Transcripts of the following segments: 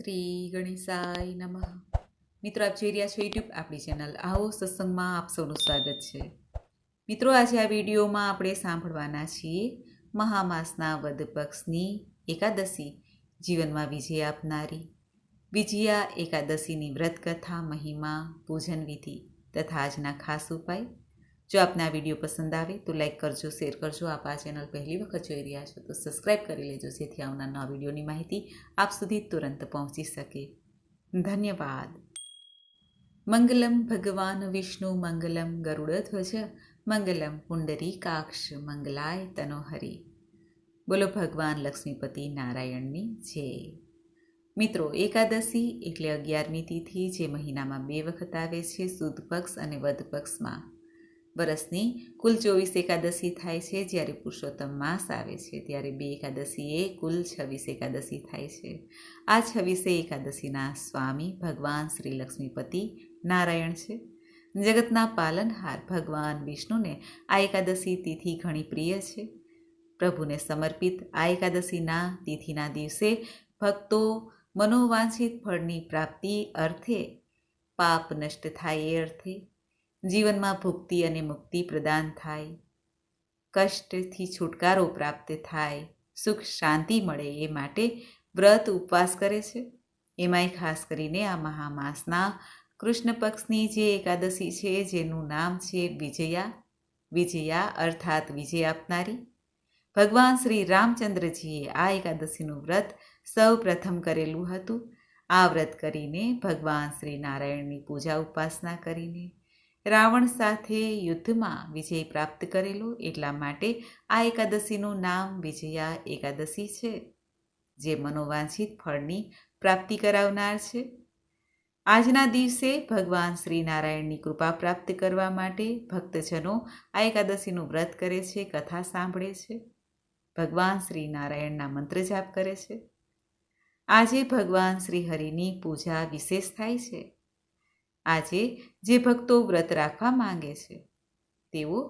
શ્રી ગણેશાય નમઃ. મિત્રો, આપ જોઈ રહ્યા છો યુટ્યુબ આપણી ચેનલ. આવો સત્સંગમાં આપ સૌનું સ્વાગત છે. મિત્રો, આજે આ વિડીયોમાં આપણે સાંભળવાના છીએ મહામાસના વદ પક્ષની એકાદશી, જીવનમાં વિજય આપનારી, વિજયા એકાદશીની વ્રત કથા મહિમા પૂજન વિધિ તથા આજના ખાસ ઉપાય જો આપને આ વીડિયો પસંદ આવે તો લાઈક કરજો, શેર કરજો. આપ આ ચેનલ પહેલી વખત જોઈ રહ્યા છો તો સબસ્ક્રાઈબ કરી લેજો, જેથી આવનાર વિડીયોની માહિતી આપ સુધી તુરંત પહોંચી શકે. ધન્યવાદ. મંગલમ ભગવાન વિષ્ણુ, મંગલમ ગરુડધ્વજ મંગલમ પુંડરી કાક્ષ, મંગલાય તનોહરી. બોલો ભગવાન લક્ષ્મીપતિ નારાયણની જય. મિત્રો, એકાદશી એટલે અગિયારમી તિથિ જે મહિનામાં બે વખત આવે છે, સુદ પક્ષ અને વધ પક્ષમાં. વરસની કુલ ચોવીસ એકાદશી થાય છે જ્યારે પુરુષોત્તમ માસ આવે છે. ત્યારે બે એકાદશીએ કુલ છવ્વીસ એકાદશી થાય છે. આ છવ્વીસે એકાદશીના સ્વામી ભગવાન શ્રી લક્ષ્મીપતિ નારાયણ છે. જગતના પાલનહાર ભગવાન વિષ્ણુને આ એકાદશી તિથિ ઘણી પ્રિય છે. પ્રભુને સમર્પિત આ એકાદશીના તિથિના દિવસે ભક્તો મનોવાંછિત ફળની પ્રાપ્તિ અર્થે પાપ નષ્ટ થાય એ અર્થે જીવનમાં ભુક્તિ અને મુક્તિ પ્રદાન થાય. કષ્ટથી છુટકારો પ્રાપ્ત થાય. સુખ શાંતિ મળે એ માટે વ્રત ઉપવાસ કરે છે. એમાંય ખાસ કરીને આ મહામાસના કૃષ્ણ પક્ષની જે એકાદશી છે, જેનું નામ છે વિજયા. વિજયા અર્થાત વિજય આપનારી. ભગવાન શ્રી રામચંદ્રજીએ આ એકાદશીનું વ્રત સૌ પ્રથમ કરેલું હતું. આ વ્રત કરીને ભગવાન શ્રી નારાયણની પૂજા ઉપાસના કરીને રાવણ સાથે યુદ્ધમાં વિજય પ્રાપ્ત કરેલો એટલા માટે આ એકાદશીનું નામ વિજયા એકાદશી છે, જે મનોવાંછિત ફળની પ્રાપ્તિ કરાવનાર છે. આજના દિવસે ભગવાન શ્રી નારાયણની કૃપા પ્રાપ્ત કરવા માટે ભક્તજનો આ એકાદશીનું વ્રત કરે છે, કથા સાંભળે છે. ભગવાન શ્રી નારાયણના મંત્ર જાપ કરે છે. આજે ભગવાન શ્રી હરિની પૂજા વિશેષ થાય છે. આજે જે ભક્તો વ્રત રાખવા માંગે છે, તેઓ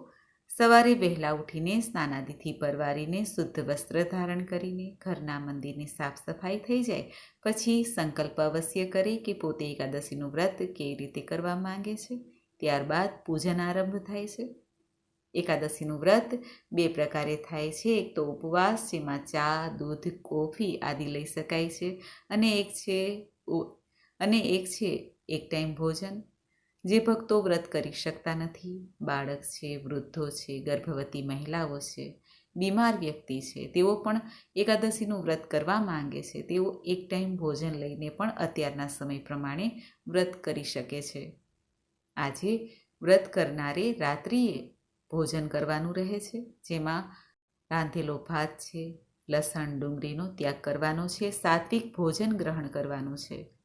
સવારે વહેલા ઉઠીને સ્નાનાદિથી પરવારીને શુદ્ધ વસ્ત્ર ધારણ કરીને ઘરના મંદિરની સાફ સફાઈ થઈ જાય, પછી સંકલ્પ અવશ્ય કરે કે પોતે એકાદશીનું વ્રત કેવી રીતે કરવા માંગે છે, ત્યારબાદ પૂજન આરંભ થાય છે. એકાદશીનું વ્રત બે પ્રકારે થાય છે, એક તો ઉપવાસ જેમાં ચા, દૂધ, કોફી આદિ લઈ શકાય છે, અને એક છે અને એક છે એક ટાઈમ ભોજન. જે ભક્તો વ્રત કરી શકતા નથી. બાળક છે, વૃદ્ધો છે, ગર્ભવતી મહિલાઓ છે, બીમાર વ્યક્તિ છે. તેઓ પણ એકાદશીનું વ્રત કરવા માંગે છે. તેઓ એક ટાઈમ ભોજન લઈને પણ અત્યારના સમય પ્રમાણે વ્રત કરી શકે છે. આજે વ્રત કરનારે રાત્રિએ ભોજન કરવાનું રહે છે. જેમાં રાંધેલો ભાત છે, લસણ, ડુંગળીનો ત્યાગ કરવાનો છે, સાત્વિક ભોજન ગ્રહણ કરવાનું છે.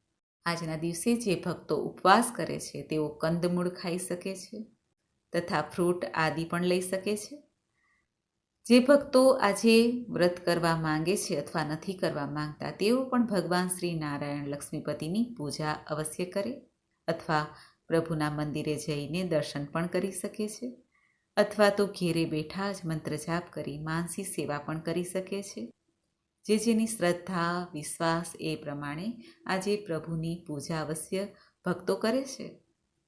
આજના દિવસે જે ભક્તો ઉપવાસ કરે છે, તેઓ કંદમૂળ ખાઈ શકે છે તથા ફ્રૂટ આદિ પણ લઈ શકે છે. જે ભક્તો આજે વ્રત કરવા માંગે છે અથવા નથી કરવા માંગતા, તેઓ પણ ભગવાન શ્રી નારાયણ લક્ષ્મીપતિની પૂજા અવશ્ય કરે અથવા પ્રભુના મંદિરે જઈને દર્શન પણ કરી શકે છે અથવા તો ઘેરે બેઠા જ મંત્ર જાપ કરી માનસી સેવા પણ કરી શકે છે. જે જેની શ્રદ્ધા, વિશ્વાસ એ પ્રમાણે આજે પ્રભુની પૂજા અવશ્ય ભક્તો કરે છે.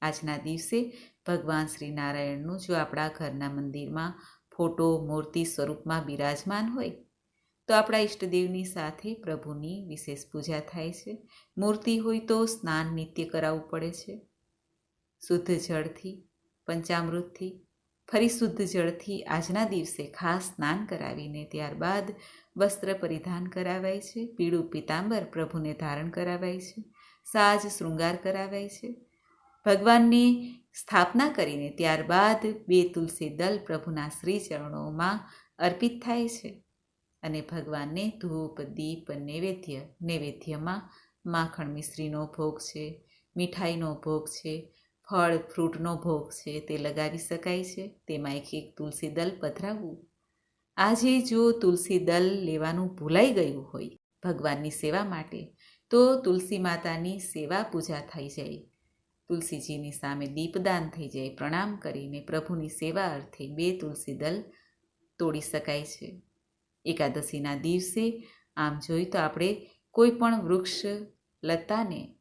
આજના દિવસે ભગવાન શ્રી નારાયણનું જો આપણા ઘરના મંદિરમાં ફોટો, મૂર્તિ સ્વરૂપમાં બિરાજમાન હોય, તો આપણા ઈષ્ટદેવની સાથે પ્રભુની વિશેષ પૂજા થાય છે. મૂર્તિ હોય તો સ્નાન નિત્ય કરાવવું પડે છે. શુદ્ધ જળથી, પંચામૃતથી, ફરી શુદ્ધ જળથી આજના દિવસે ખાસ સ્નાન કરાવીને ત્યારબાદ વસ્ત્ર પરિધાન કરાવાય છે, પીળું પિતાંબર પ્રભુને ધારણ કરાવાય છે, સાજ શૃંગાર કરાવાય છે. ભગવાનની સ્થાપના કરીને ત્યારબાદ બે તુલસી દલ પ્રભુના શ્રી ચરણોમાં અર્પિત થાય છે અને ભગવાનને ધૂપ, દીપ, નૈવેદ્ય, નૈવેદ્યમાં માખણ મિશ્રીનો ભોગ છે, મીઠાઈનો ભોગ છે, ફળ, ફ્રૂટનો ભોગ છે તે લગાવી શકાય છે. તેમાં એક એક તુલસી દલ પધરાવવું આજે જો તુલસી દલ લેવાનું ભૂલાઈ ગયું હોય ભગવાનની સેવા માટે, તો તુલસી માતાની સેવા પૂજા થઈ જાય. તુલસીજીની સામે દીપદાન થઈ જાય. પ્રણામ કરીને પ્રભુની સેવા અર્થે બે તુલસી દલ તોડી શકાય છે. એકાદશીના દિવસે આમ જોઈ તો આપણે કોઈ પણ વૃક્ષ, લતાને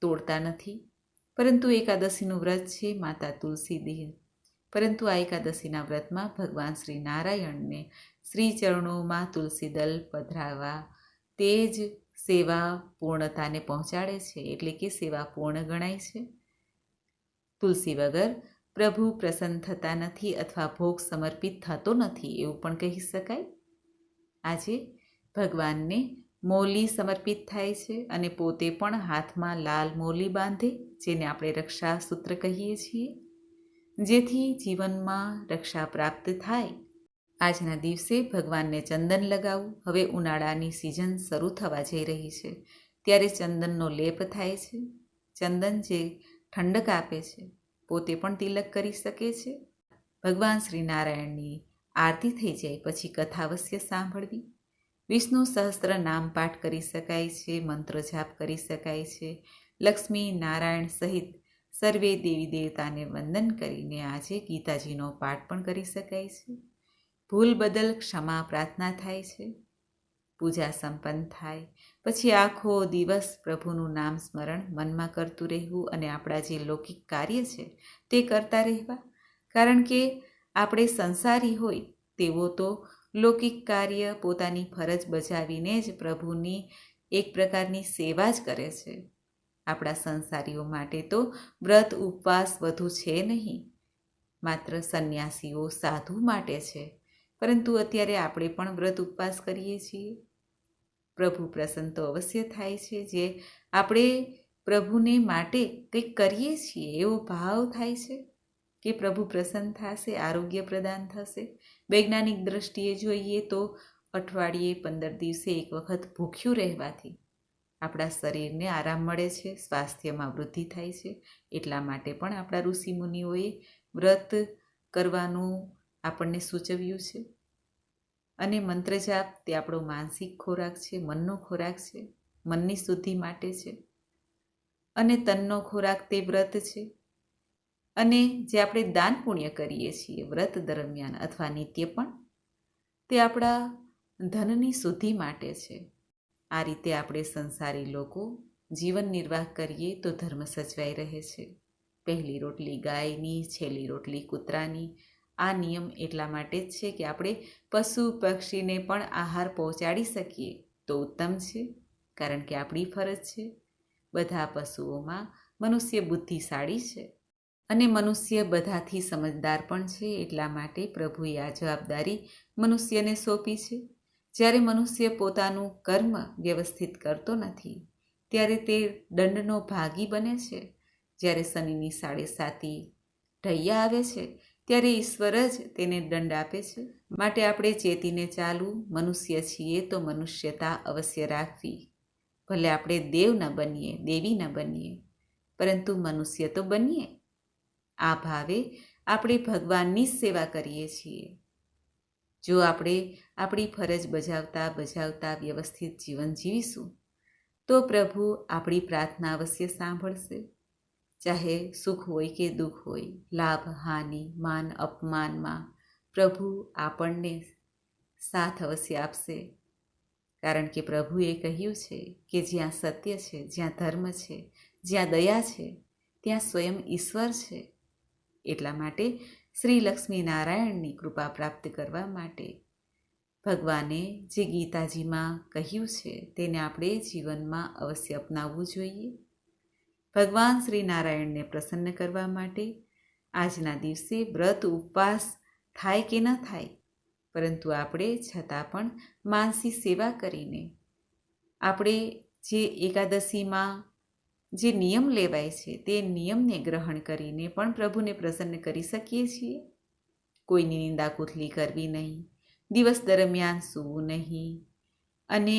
તોડતા નથી. પરંતુ એકાદશીનું વ્રત છે માતા તુલસી દેહ. પરંતુ આ એકાદશીના વ્રતમાં ભગવાન શ્રી નારાયણને શ્રી ચરણોમાં તુલસી દલ પધરાવા તે જ સેવા પૂર્ણતાને પહોંચાડે છે, એટલે કે સેવા પૂર્ણ ગણાય છે. તુલસી વગર પ્રભુ પ્રસન્ન થતા નથી અથવા ભોગ સમર્પિત થતો નથી એવું પણ કહી શકાય. આજે ભગવાનને મૌલી સમર્પિત થાય છે અને પોતે પણ હાથમાં લાલ મૌલી બાંધે, જેને આપણે રક્ષા સૂત્ર કહીએ છીએ. જેથી જીવનમાં રક્ષા પ્રાપ્ત થાય. આજના દિવસે ભગવાનને ચંદન લગાવવું હવે ઉનાળાની સિઝન શરૂ થવા જઈ રહી છે. ત્યારે ચંદનનો લેપ થાય છે. ચંદન જે ઠંડક આપે છે, પોતે પણ તિલક કરી શકે છે. ભગવાન શ્રી નારાયણની આરતી થઈ જાય પછી કથા અવશ્ય સાંભળવી. વિષ્ણુ સહસ્ત્ર નામ પાઠ કરી શકાય છે, મંત્ર જાપ કરી શકાય છે. લક્ષ્મી નારાયણ સહિત સર્વે દેવી દેવતાને વંદન કરીને આજે ગીતાજીનો પાઠ પણ કરી શકાય છે. ભૂલ બદલ ક્ષમા પ્રાર્થના થાય છે. પૂજા સંપન્ન થાય. પછી આખો દિવસ પ્રભુનું નામ સ્મરણ મનમાં કરતું રહેવું અને આપણા જે લૌકિક કાર્ય છે તે કરતા રહેવા. કારણ કે આપણે સંસારી હોય તેવો તો લૌકિક કાર્ય પોતાની ફરજ બજાવીને જ પ્રભુની એક પ્રકારની સેવા જ કરે છે. આપણા સંસારીઓ માટે તો વ્રત, ઉપવાસ વધુ છે નહીં. માત્ર સંન્યાસીઓ સાધુ માટે છે, પરંતુ અત્યારે આપણે પણ વ્રત, ઉપવાસ કરીએ છીએ. પ્રભુ પ્રસન્ન તો અવશ્ય થાય છે જે આપણે પ્રભુને માટે કંઈક કરીએ છીએ, એવો ભાવ થાય છે કે પ્રભુ પ્રસન્ન થશે, આરોગ્ય પ્રદાન થશે. વૈજ્ઞાનિક દ્રષ્ટિએ જોઈએ તો અઠવાડિયે પંદર દિવસે એક વખત ભૂખ્યું રહેવાથી આપણા શરીરને આરામ મળે છે, સ્વાસ્થ્યમાં વૃદ્ધિ થાય છે, એટલા માટે પણ આપણા ઋષિમુનિઓએ વ્રત કરવાનું આપણને સૂચવ્યું છે. અને મંત્ર જાપ તે આપણો માનસિક ખોરાક છે, મનનો ખોરાક છે, મનની શુદ્ધિ માટે છે. અને તનનો ખોરાક તે વ્રત છે. અને જે આપણે દાન પુણ્ય કરીએ છીએ વ્રત દરમિયાન અથવા નિત્ય પણ તે આપણા ધનની શુદ્ધિ માટે છે. આ રીતે આપણે સંસારી લોકો જીવન નિર્વાહ કરીએ તો ધર્મ સચવાઈ રહે છે. પહેલી રોટલી ગાયની, છેલ્લી રોટલી કૂતરાની, આ નિયમ એટલા માટે જ છે કે આપણે પશુ પક્ષીને પણ આહાર પહોંચાડી શકીએ. તો ઉત્તમ છે, કારણ કે આપણી ફરજ છે. બધા પશુઓમાં મનુષ્ય બુદ્ધિશાળી છે અને મનુષ્ય બધાથી સમજદાર પણ છે, એટલા માટે પ્રભુએ આ જવાબદારી મનુષ્યને સોંપી છે. જ્યારે મનુષ્ય પોતાનું કર્મ વ્યવસ્થિત કરતો નથી, ત્યારે તે દંડનો ભાગી બને છે. જ્યારે શનિની સાડે સાતી ઢૈયા આવે છે, ત્યારે ઈશ્વર જ તેને દંડ આપે છે. માટે આપણે ચેતીને ચાલવું મનુષ્ય છીએ તો મનુષ્યતા અવશ્ય રાખવી. ભલે આપણે દેવ ન બનીએ, દેવી ન બનીએ, પરંતુ મનુષ્ય તો બનીએ. આ ભાવે આપણે ભગવાનની સેવા કરીએ છીએ. જો આપણે આપણી ફરજ બજાવતા બજાવતા વ્યવસ્થિત જીવન જીવીશું, તો પ્રભુ આપણી પ્રાર્થના અવશ્ય સાંભળશે. ચાહે સુખ હોય કે દુઃખ હોય, લાભ, હાનિ, માન અપમાનમાં પ્રભુ આપણને સાથ અવશ્ય આપશે. કારણ કે પ્રભુએ કહ્યું છે કે જ્યાં સત્ય છે, જ્યાં ધર્મ છે, જ્યાં દયા છે, ત્યાં સ્વયં ઈશ્વર છે. એટલા માટે શ્રી લક્ષ્મીનારાયણની કૃપા પ્રાપ્ત કરવા માટે ભગવાને જે ગીતાજીમાં કહ્યું છે, તેને આપણે જીવનમાં અવશ્ય અપનાવવું જોઈએ. ભગવાન શ્રી નારાયણને પ્રસન્ન કરવા માટે આજના દિવસે વ્રત ઉપવાસ થાય કે ન થાય, પરંતુ આપણે છતાં પણ માનસી સેવા કરીને, આપણે જે એકાદશીમાં જે નિયમ લેવાય છે તે નિયમને ગ્રહણ કરીને પણ પ્રભુને પ્રસન્ન કરી શકીએ છીએ. કોઈની નિંદા કુથલી કરવી નહીં, દિવસ દરમિયાન સૂવું નહીં અને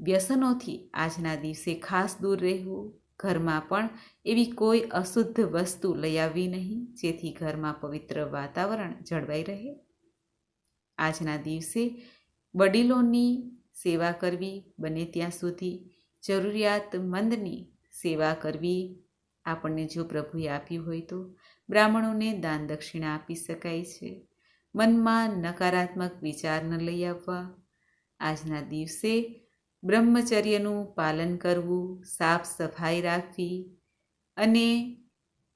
વ્યસનોથી આજના દિવસે ખાસ દૂર રહેવું. ઘરમાં પણ એવી કોઈ અશુદ્ધ વસ્તુ લઈ આવવી નહીં, જેથી ઘરમાં પવિત્ર વાતાવરણ જળવાઈ રહે. આજના દિવસે વડીલોની સેવા કરવી બને ત્યાં સુધી જરૂરિયાતમંદની સેવા કરવી આપણને જો પ્રભુએ આપ્યું હોય તો બ્રાહ્મણોને દાન દક્ષિણા આપી શકાય છે. મનમાં નકારાત્મક વિચાર ન લઈ આવવા. આજના દિવસે બ્રહ્મચર્યનું પાલન કરવું, સાફ સફાઈ રાખવી અને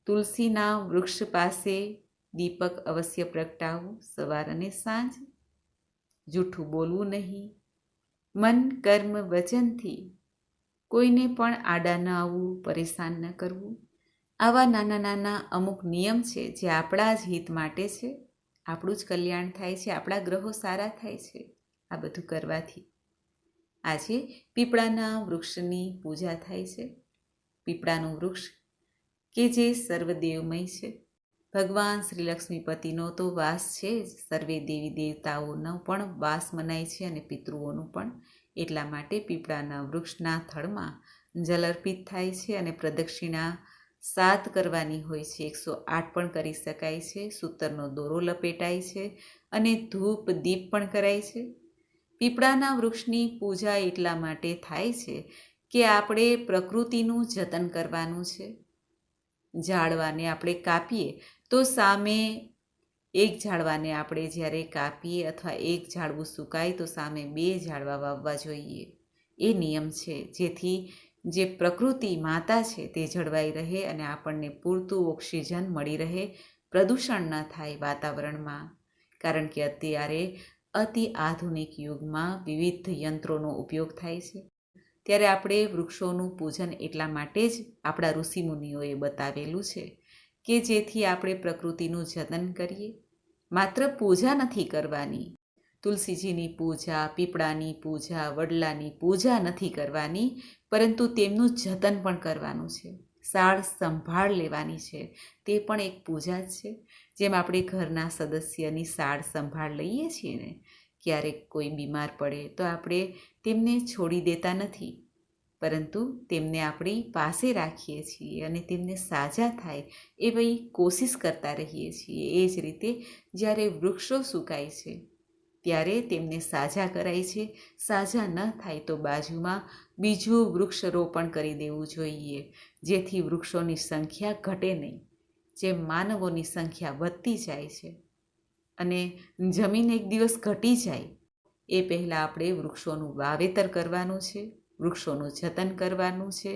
તુલસીના વૃક્ષ પાસે દીપક અવશ્ય પ્રગટાવવું સવાર અને સાંજ. જૂઠું બોલવું નહીં. મન કર્મ વચનથી કોઈને પણ આડા ન આવવું, પરેશાન ન કરવું. આવા નાના નાના અમુક નિયમ છે જે આપણા જ હિત માટે છે. આપણું જ કલ્યાણ થાય છે, આપણા ગ્રહો સારા થાય છે, આ બધું કરવાથી. આજે પીપળાના વૃક્ષની પૂજા થાય છે. પીપળાનું વૃક્ષ કે જે સર્વદેવમય છે. ભગવાન શ્રી લક્ષ્મીપતિનો તો વાસ છે સર્વે દેવી દેવતાઓનો પણ વાસ મનાય છે અને પિતૃઓનું પણ. એટલા માટે પીપળાના વૃક્ષના થડમાં જલ અર્પિત થાય છે અને પ્રદક્ષિણા સાત કરવાની હોય છે. એકસો આઠ પણ કરી શકાય છે. સૂતરનો દોરો લપેટાય છે અને ધૂપ, દીપ પણ કરાય છે. પીપળાના વૃક્ષની પૂજા એટલા માટે થાય છે કે આપણે પ્રકૃતિનું જતન કરવાનું છે. ઝાડવાને આપણે કાપીએ તો સામે એક ઝાડવાને આપણે જ્યારે કાપીએ અથવા એક ઝાડવું સુકાય તો સામે બે ઝાડવા વાવવા જોઈએ. એ નિયમ છે. જેથી જે પ્રકૃતિ માતા છે તે જળવાઈ રહે અને આપણને પૂરતું ઓક્સિજન મળી રહે, પ્રદૂષણ ન થાય વાતાવરણમાં. કારણ કે અત્યારે અતિ આધુનિક યુગમાં વિવિધ યંત્રોનો ઉપયોગ થાય છે. ત્યારે આપણે વૃક્ષોનું પૂજન એટલા માટે જ આપણા ઋષિમુનિઓએ બતાવેલું છે. કે જેથી આપણે પ્રકૃતિનું જતન કરીએ? માત્ર પૂજા નથી કરવાની. તુલસીજીની પૂજા, પીપળાની પૂજા, વડલાની પૂજા નથી કરવાની, પરંતુ તેમનું જતન પણ કરવાનું છે. સાળ સંભાળ લેવાની છે. તે પણ એક પૂજા જ છે. જેમ આપણે ઘરના સદસ્યની સાળ સંભાળ લઈએ છીએ ને, ક્યારેક કોઈ બીમાર પડે તો આપણે તેમને છોડી દેતા નથી. પરંતુ તેમને આપણી પાસે રાખીએ છીએ અને તેમને સાજા થાય એ ભાઈ કોશિશ કરતા રહીએ છીએ. એ જ રીતે જ્યારે વૃક્ષો સુકાય છે, ત્યારે તેમને સાજા કરાય છે. સાજા ન થાય તો બાજુમાં બીજું વૃક્ષ રોપણ કરી દેવું જોઈએ. જેથી વૃક્ષોની સંખ્યા ઘટે નહીં જેમ માનવોની સંખ્યા વધતી જાય છે અને જમીન એક દિવસ ઘટી જાય, એ પહેલાં આપણે વૃક્ષોનું વાવેતર કરવાનું છે. વૃક્ષોનું જતન કરવાનું છે,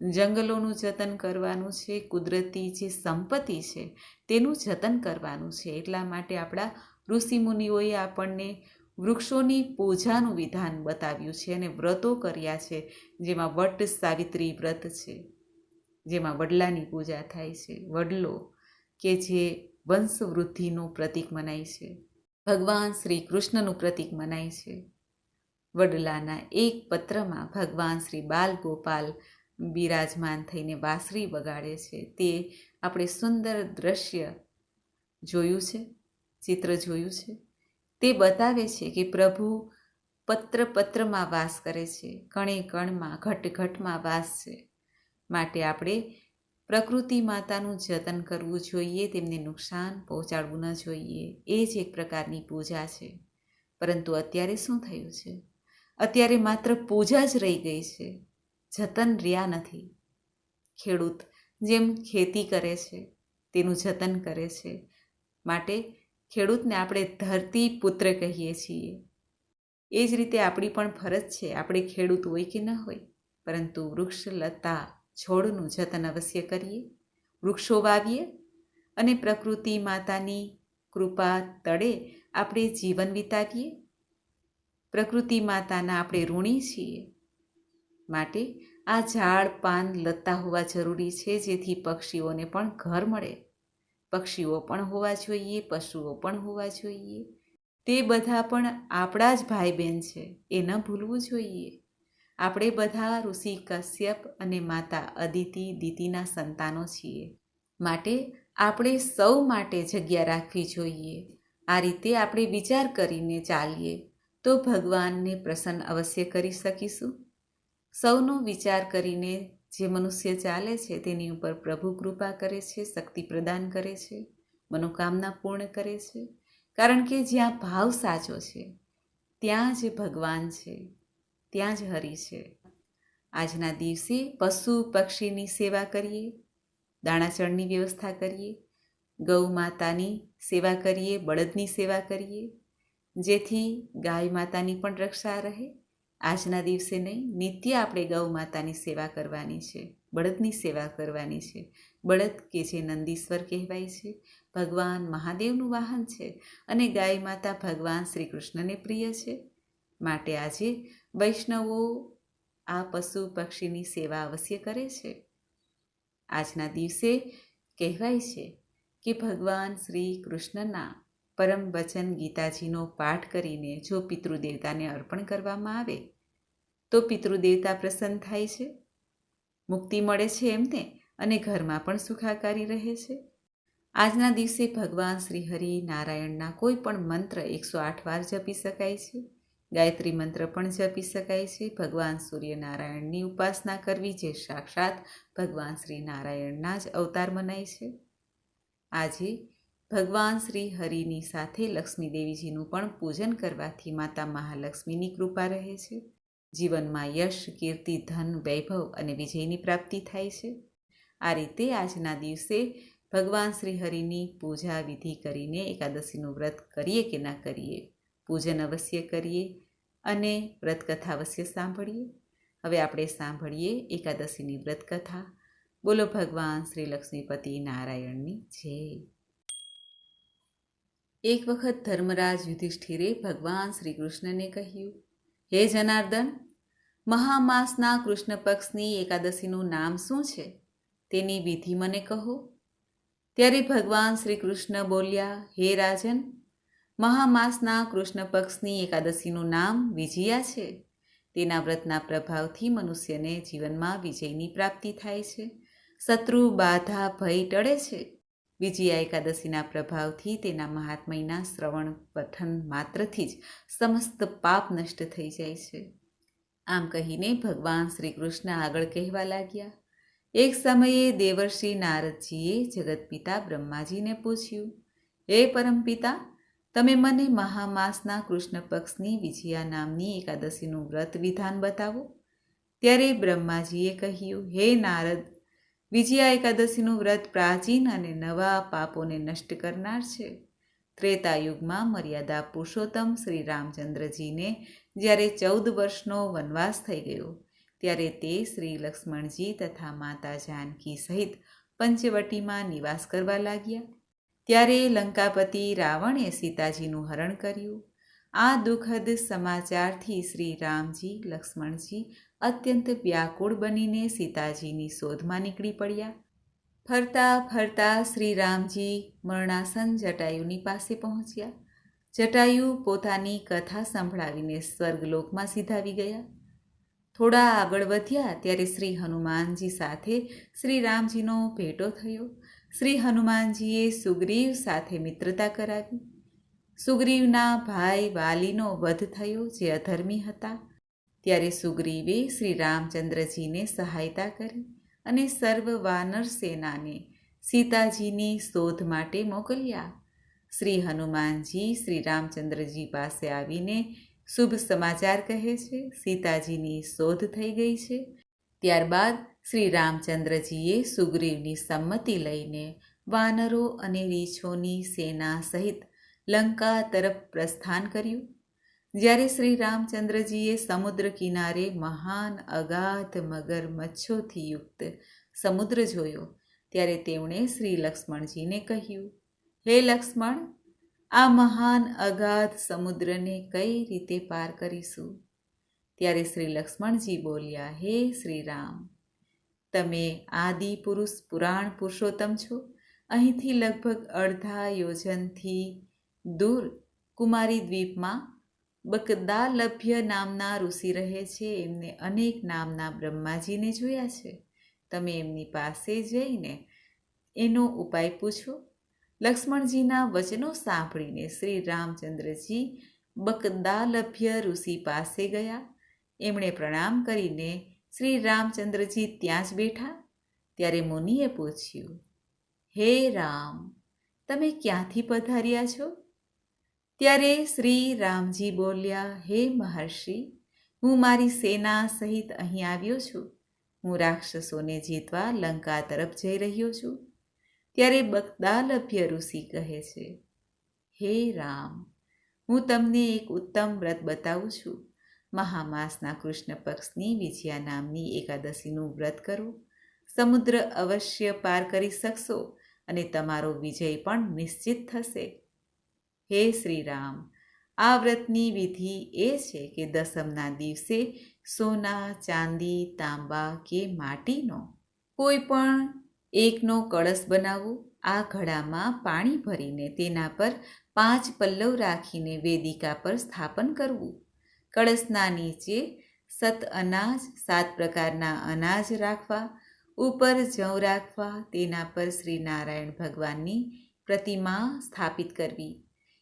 જંગલોનું જતન કરવાનું છે, કુદરતી જે સંપત્તિ છે તેનું જતન કરવાનું છે. એટલા માટે આપણા ઋષિમુનિઓએ આપણને વૃક્ષોની પૂજાનું વિધાન બતાવ્યું છે અને વ્રતો કર્યા છે, જેમાં વટ સાવિત્રી વ્રત છે, જેમાં વડલાની પૂજા થાય છે. વડલો કે જે વંશવૃદ્ધિનું પ્રતીક મનાય છે. ભગવાન શ્રી કૃષ્ણનું પ્રતીક મનાય છે. વડલાના એક પત્રમાં ભગવાન શ્રી બાલ ગોપાલ બિરાજમાન થઈને વાંસળી વગાડે છે. તે આપણે સુંદર દ્રશ્ય જોયું છે, ચિત્ર જોયું છે. તે બતાવે છે કે પ્રભુ પત્ર પત્રમાં વાસ કરે છે, કણે કણમાં, ઘટ ઘટમાં વાસ છે. માટે આપણે પ્રકૃતિ માતાનું જતન કરવું જોઈએ, તેમને નુકસાન પહોંચાડવું ન જોઈએ. એ જ એક પ્રકારની પૂજા છે. પરંતુ અત્યારે શું થયું છે? અત્યારે માત્ર પૂજા જ રહી ગઈ છે. જતન રહ્યા નથી. ખેડૂત જેમ ખેતી કરે છે, તેનું જતન કરે છે. માટે ખેડૂતને આપણે ધરતી પુત્ર કહીએ છીએ. એ જ રીતે આપણી પણ ફરજ છે, આપણે ખેડૂત હોય કે ન હોય. પરંતુ વૃક્ષ, લતા, છોડનું જતન અવશ્ય કરીએ. વૃક્ષો વાવીએ અને પ્રકૃતિ માતાની કૃપા તળે આપણે જીવન વિતાવીએ. પ્રકૃતિ માતાના આપણે ઋણી છીએ. માટે આ ઝાડ, પાન, લતા હોવા જરૂરી છે, જેથી પક્ષીઓને પણ ઘર મળે. પક્ષીઓ પણ હોવા જોઈએ, પશુઓ પણ હોવા જોઈએ. તે બધા પણ આપણા જ ભાઈ બહેન છે, એ ન ભૂલવું જોઈએ. આપણે બધા ઋષિ કશ્યપ અને માતા અદિતિ, દીતિના સંતાનો છીએ. માટે આપણે સૌ માટે જગ્યા રાખવી જોઈએ. આ રીતે આપણે વિચાર કરીને ચાલીએ. તો ભગવાનને પ્રસન્ન અવશ્ય કરી શકીશું. સૌનો વિચાર કરીને જે મનુષ્ય ચાલે છે તેની ઉપર પ્રભુ કૃપા કરે છે, શક્તિ પ્રદાન કરે છે, મનોકામના પૂર્ણ કરે છે. કારણ કે જ્યાં ભાવ સાચો છે, ત્યાં જ ભગવાન છે, ત્યાં જ હરિ છે. આજના દિવસે પશુ પક્ષીની સેવા કરીએ દાણાચળની વ્યવસ્થા કરીએ, ગૌ માતાની સેવા કરીએ, બળદની સેવા કરીએ જેથી ગાય માતાની પણ રક્ષા રહે. આજના દિવસે નહીં, નિત્ય આપણે ગૌ માતાની સેવા કરવાની છે, બળદની સેવા કરવાની છે. બળદ કે જે નંદીશ્વર કહેવાય છે, ભગવાન મહાદેવનું વાહન છે અને ગાય માતા ભગવાન શ્રી કૃષ્ણને પ્રિય છે. માટે આજે વૈષ્ણવો આ પશુ પક્ષીની સેવા અવશ્ય કરે છે. આજના દિવસે કહેવાય છે કે ભગવાન શ્રી કૃષ્ણના પરમ વચન ગીતાજીનો પાઠ કરીને જો પિતૃદેવતાને અર્પણ કરવામાં આવે, તો પિતૃદેવતા પ્રસન્ન થાય છે. મુક્તિ મળે છે એમને અને ઘરમાં પણ સુખાકારી રહે છે. આજના દિવસે ભગવાન શ્રી હરિ નારાયણના કોઈ પણ મંત્ર એકસો આઠ વાર જપી શકાય છે. ગાયત્રી મંત્ર પણ જપી શકાય છે. ભગવાન સૂર્યનારાયણની ઉપાસના કરવી જે સાક્ષાત ભગવાન શ્રી નારાયણના જ અવતાર મનાય છે. આજે ભગવાન શ્રી હરિની સાથે લક્ષ્મીદેવીજીનું પણ પૂજન કરવાથી માતા મહાલક્ષ્મીની કૃપા રહે છે. જીવનમાં યશ, કીર્તિ, ધન, વૈભવ અને વિજયની પ્રાપ્તિ થાય છે. આ રીતે આજના દિવસે ભગવાન શ્રી હરિની પૂજા વિધિ કરીને એકાદશીનું વ્રત કરીએ કે ના કરીએ, પૂજન અવશ્ય કરીએ અને વ્રતકથા અવશ્ય સાંભળીએ. હવે આપણે સાંભળીએ એકાદશીની વ્રતકથા. બોલો ભગવાન શ્રી લક્ષ્મીપતિ નારાયણની જય. એક વખત ધર્મરાજ યુધિષ્ઠિરે ભગવાન શ્રી કૃષ્ણને કહ્યું, હે જનાર્દન, મહામાસના કૃષ્ણ પક્ષની એકાદશીનું નામ શું છે? તેની વિધિ મને કહો. ત્યારે ભગવાન શ્રી કૃષ્ણ બોલ્યા, હે રાજન, મહામાસના કૃષ્ણ પક્ષની એકાદશીનું નામ વિજયા છે. તેના વ્રતના પ્રભાવથી મનુષ્યને જીવનમાં વિજયની પ્રાપ્તિ થાય છે. શત્રુ બાધા ભય ટળે છે. વિજયા એકાદશીના પ્રભાવથી તેના મહાત્મયના શ્રવણ પઠન માત્રથી જ સમસ્ત પાપ નષ્ટ થઈ જાય છે. આમ કહીને ભગવાન શ્રી કૃષ્ણ આગળ કહેવા લાગ્યા. એક સમયે દેવર્ષિ નારદજીએ જગતપિતા બ્રહ્માજીને પૂછ્યું, હે પરમપિતા, તમે મને મહામાસના કૃષ્ણ પક્ષની વિજયા નામની એકાદશીનું વ્રત વિધાન બતાવો? ત્યારે બ્રહ્માજીએ કહ્યું, હે નારદ વિજયા એકાદશીનું વ્રત પ્રાચીન અને નવા પાપોને નષ્ટ કરનાર છે. ત્રેતાયુગમાં મર્યાદા પુરુષોત્તમ શ્રી રામચંદ્રજીને જ્યારે ચૌદ વર્ષનો વનવાસ થઈ ગયો, ત્યારે તે શ્રી લક્ષ્મણજી તથા માતા જાનકી સહિત પંચવટીમાં નિવાસ કરવા લાગ્યા. ત્યારે લંકાપતિ રાવણે સીતાજીનું હરણ કર્યું. આ દુઃખદ સમાચારથી શ્રી રામજી, લક્ષ્મણજી અત્યંત વ્યાકુળ બનીને સીતાજીની શોધમાં નીકળી પડ્યા. ફરતા ફરતા શ્રી રામજી મરણાસન જટાયુની પાસે પહોંચ્યા. જટાયુ પોતાની કથા સંભળાવીને સ્વર્ગલોકમાં સીધાવી ગયા. થોડા આગળ વધ્યા ત્યારે શ્રી હનુમાનજી સાથે શ્રી રામજીનો ભેટો થયો. શ્રી હનુમાનજીએ સુગ્રીવ સાથે મિત્રતા કરાવી. સુગ્રીવના ભાઈ વાલીનો વધ થયો, જે અધર્મી હતા. ત્યારે સુગ્રીવે શ્રી રામચંદ્રજીને સહાયતા કરી અને સર્વ વાનર સેનાને સીતાજીની શોધ માટે મોકલ્યા. શ્રી હનુમાનજી શ્રી રામચંદ્રજી પાસે આવીને શુભ સમાચાર કહે છે. સીતાજીની શોધ થઈ ગઈ છે. ત્યારબાદ શ્રી રામચંદ્રજીએ સુગ્રીવની સંમતિ લઈને વાનરો અને રીછોની સેના સહિત લંકા તરફ પ્રસ્થાન કર્યું. જ્યારે શ્રી રામચંદ્રજીએ સમુદ્ર કિનારે મહાન અગાધ મગર મચ્છોથી યુક્ત સમુદ્ર જોયો, ત્યારે તેમણે શ્રી લક્ષ્મણજીને કહ્યું, હે લક્ષ્મણ, આ મહાન અગાધ સમુદ્રને કઈ રીતે પાર કરીશું? ત્યારે શ્રી લક્ષ્મણજી બોલ્યા, હે શ્રી રામ, તમે આદિ પુરુષ પુરાણ પુરુષોત્તમ છો. અહીંથી લગભગ અડધા યોજનથી દૂર કુમારી દ્વીપમાં બકદાલભ્ય નામના ઋષિ રહે છે. એમને અનેક નામના બ્રહ્માજીને જોયા છે. તમે એમની પાસે જઈને એનો ઉપાય પૂછો. લક્ષ્મણજીના વચનો સાંભળીને શ્રી રામચંદ્રજી બકદાલભ્ય ઋષિ પાસે ગયા. એમણે પ્રણામ કરીને શ્રી રામચંદ્રજી ત્યાં જ બેઠા. ત્યારે મુનિએ પૂછ્યું, હે રામ, તમે ક્યાંથી પધાર્યા છો? ત્યારે શ્રી રામજી બોલ્યા, હે મહર્ષિ, હું મારી સેના સહિત અહીં આવ્યો છું. હું રાક્ષસોને જીતવા લંકા તરફ જઈ રહ્યો છું. ત્યારે બગદાલભ્ય ઋષિ કહે છે, હે રામ, હું તમને એક ઉત્તમ વ્રત બતાવું છું. મહામાસના કૃષ્ણ પક્ષની વિજયા નામની એકાદશીનું વ્રત કરો. સમુદ્ર અવશ્ય પાર કરી શકશો અને તમારો વિજય પણ નિશ્ચિત થશે. હે શ્રી રામ આ વ્રતની વિધિ એ છે કે દસમના દિવસે સોના, ચાંદી, તાંબા કે માટીનો કોઈ પણ એકનો કળશ બનાવવો આ ઘડામાં પાણી ભરીને તેના પર પાંચ પલ્લવ રાખીને વેદિકા પર સ્થાપન કરવું. કળશના નીચે સત અનાજ, સાત પ્રકારના અનાજ રાખવા, ઉપર જવ રાખવા, તેના પર શ્રી નારાયણ ભગવાનની પ્રતિમા સ્થાપિત કરવી.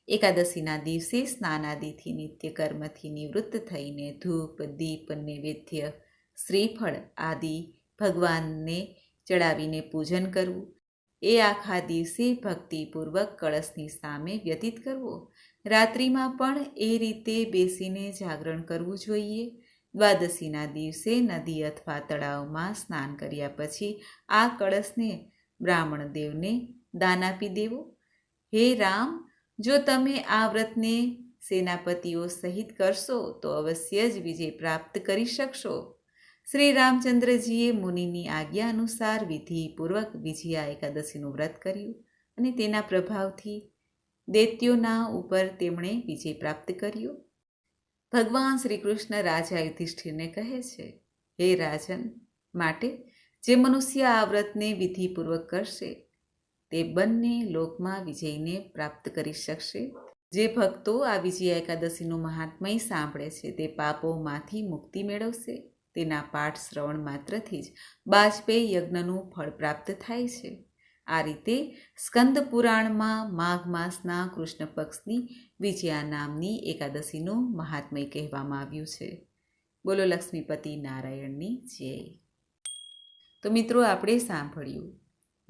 એકાદશીના દિવસે સ્નાનાદિથી નિત્ય કર્મથી નિવૃત્ત થઈને ધૂપ, દીપ, નૈવેદ્ય, શ્રીફળ આદિ ભગવાનને ચડાવીને પૂજન કરવું. એ આખા દિવસે ભક્તિપૂર્વક કળશની સામે વ્યતીત કરવો. રાત્રિમાં પણ એ રીતે બેસીને જાગરણ કરવું જોઈએ. દ્વાદશીના દિવસે નદી અથવા તળાવમાં સ્નાન કર્યા પછી આ કળશને બ્રાહ્મણ દેવને દાન આપી દેવો. હે રામ જો તમે આ વ્રતને સેનાપતિઓ સહિત કરશો, તો અવશ્ય જ વિજય પ્રાપ્ત કરી શકશો. શ્રી રામચંદ્રજીએ મુનિની આજ્ઞા અનુસાર વિધિપૂર્વક વિજયા એકાદશીનું વ્રત કર્યું અને તેના પ્રભાવથી દૈત્યોના ઉપર તેમણે વિજય પ્રાપ્ત કર્યો. ભગવાન શ્રી કૃષ્ણ રાજા યુધિષ્ઠિરને કહે છે, હે રાજન, માટે જે મનુષ્ય આ વ્રતને વિધિપૂર્વક કરશે તે બંને લોકમાં વિજયને પ્રાપ્ત કરી શકશે. જે ભક્તો આ વિજયા એકાદશીનું મહાત્મય સાંભળે છે, તે પાપોમાંથી મુક્તિ મેળવશે. તેના પાઠ શ્રવણ માત્રથી જ બાજપેયી યજ્ઞનું ફળ પ્રાપ્ત થાય છે. આ રીતે સ્કંદ પુરાણમાં માઘ માસના કૃષ્ણ પક્ષની વિજયા નામની એકાદશીનું મહાત્મય કહેવામાં આવ્યું છે. બોલો લક્ષ્મીપતિ નારાયણની જય. તો મિત્રો, આપણે સાંભળ્યું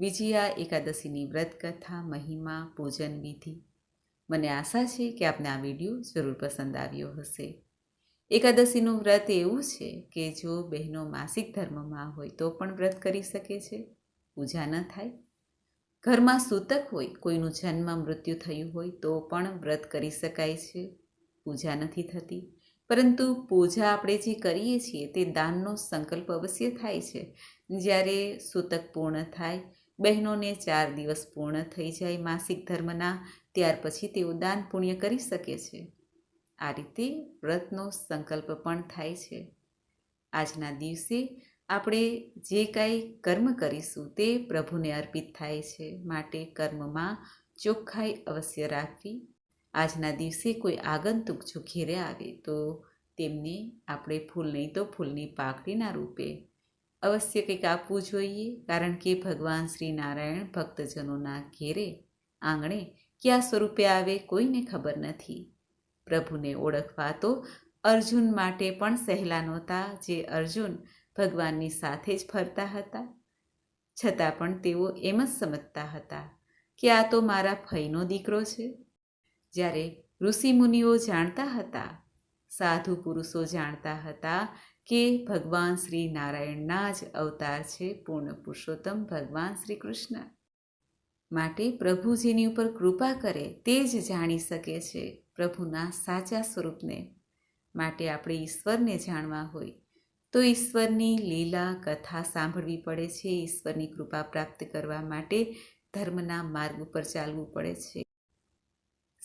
વિજયા એકાદશીની વ્રત કથા મહિમા, પૂજન વિધિ. મને આશા છે કે આપને આ વીડિયો જરૂર પસંદ આવ્યો હશે. એકાદશીનું વ્રત એવું છે કે જો બહેનો માસિક ધર્મમાં હોય તો પણ વ્રત કરી શકે છે. પૂજા ન થાય. ઘરમાં સૂતક હોય, કોઈનું જન્મ મૃત્યુ થયું હોય તો પણ વ્રત કરી શકાય છે. પૂજા નથી થતી. પરંતુ પૂજા આપણે જે કરીએ છીએ તે દાનનો સંકલ્પ અવશ્ય થાય છે. જ્યારે સૂતક પૂર્ણ થાય બહેનોને ચાર દિવસ પૂર્ણ થઈ જાય માસિક ધર્મના, ત્યાર પછી તેઓ દાન પુણ્ય કરી શકે છે. આ રીતે વ્રતનો સંકલ્પ પણ થાય છે. આજના દિવસે આપણે જે કાંઈ કર્મ કરીશું તે પ્રભુને અર્પિત થાય છે માટે કર્મમાં ચોખ્ખાઈ અવશ્ય રાખવી. આજના દિવસે કોઈ આગંતુક જો ઘેરે આવે તો તેમને આપણે ફૂલ નહીં તો ફૂલની પાકડીના રૂપે અવશ્ય કંઈક આપવું જોઈએ, કારણ કે ભગવાન શ્રી નારાયણ ભક્તજનોના ઘેરે, આંગણે ક્યાં સ્વરૂપે આવે કોઈને ખબર નથી. પ્રભુને ઓળખવા તો અર્જુન માટે પણ સહેલા નહોતા, જે અર્જુન ભગવાનની સાથે જ ફરતા હતા. છતાં પણ તેઓ એમ જ સમજતા હતા કે આ તો મારા ફઈનો દીકરો છે. જ્યારે ઋષિમુનિઓ જાણતા હતા, સાધુ પુરુષો જાણતા હતા કે ભગવાન શ્રી નારાયણના જ અવતાર છે પૂર્ણ પુરુષોત્તમ ભગવાન શ્રી કૃષ્ણ. માટે પ્રભુ જેની ઉપર કૃપા કરે તે જ જાણી શકે છે પ્રભુના સાચા સ્વરૂપને. માટે આપણે ઈશ્વરને જાણવા હોય તો ઈશ્વરની લીલા કથા સાંભળવી પડે છે, ઈશ્વરની કૃપા પ્રાપ્ત કરવા માટે ધર્મના માર્ગ ઉપર ચાલવું પડે છે.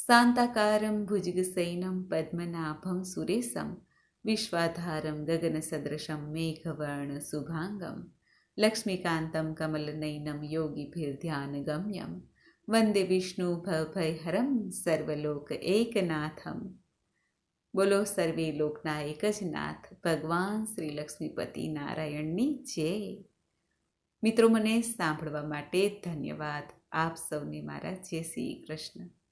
શાંતાકારમ ભુજગસૈનમ પદ્મનાભમ સુરેશમ. વિશ્વાધારમ ગગનસદૃશમ મેઘવર્ણ શુભાંગમ લક્ષ્મીકાંતમ કમલનયનમ યોગીભિર્ધ્યાનગમ્યમ વંદે વિષ્ણુ ભવભયહરમ સર્વલોક એકનાથમ બોલો સર્વે લોકના એક જ નાથ ભગવાન શ્રી લક્ષ્મીપતિ નારાયણની જય મિત્રો મને સાંભળવા માટે ધન્યવાદ. આપ સૌને મારા જય શ્રી કૃષ્ણ.